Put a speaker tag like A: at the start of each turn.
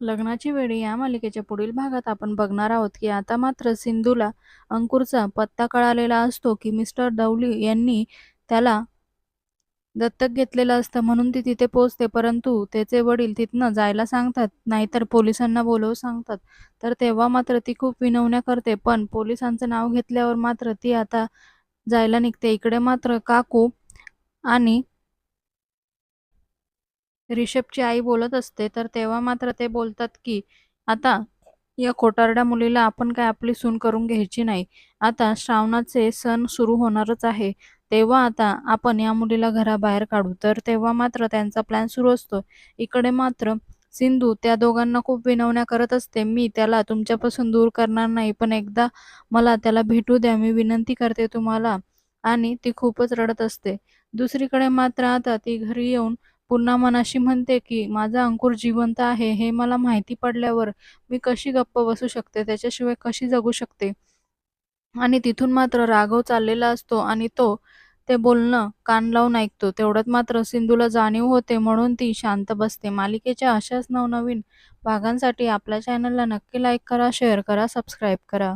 A: लग्नाची वेळी या मालिकेच्या पुढील भागात आपण बघणार आहोत की आता मात्र सिंधूला अंकुरचा पत्ता कळालेला असतो की मिस्टर दौली यांनी त्याला दत्तक घेतलेलं असतं म्हणून ती तिथे पोचते परंतु त्याचे वडील तिथनं जायला सांगतात नाहीतर पोलिसांना बोलवू सांगतात. तर तेव्हा मात्र ती खूप विनवण्या करते पण पोलिसांचं नाव घेतल्यावर मात्र ती आता जायला निघते. इकडे मात्र काकू आणि रिषभची आई बोलत असते तर तेव्हा मात्र ते बोलतात की आता या खोटारड्या मुलीला आपण काय आपली सून करून घ्यायची नाही. आता श्रावणाचे सण सुरू होणारच आहे. तेव्हा आता आपण या मुलीला घराबाहेर काढू. तर तेव्हा मात्र त्यांचा प्लॅन सुरू असतो. इकडे मात्र सिंधू त्या दोघांना खूप विनवण्या करत असते. मी त्याला तुमच्यापासून दूर करणार नाही पण एकदा मला त्याला भेटू द्या. मी विनंती करते तुम्हाला. आणि ती खूपच रडत असते. दुसरीकडे मात्र आता ती घरी येऊन पुन्हा मनाशी म्हणते की माझा अंकुर जिवंत आहे हे मला माहिती पडल्यावर मी कशी गप्प बसू शकते? त्याच्याशिवाय कशी जगू शकते? आणि तिथून मात्र राघव चाललेला असतो आणि तो ते बोलणं कान लावून ऐकतो. तेवढ्यात मात्र सिंधूला जाणीव होते म्हणून ती शांत बसते. मालिकेच्या अशाच नवनवीन भागांसाठी आपल्या चॅनलला नक्की लाईक करा शेअर करा सबस्क्राईब करा.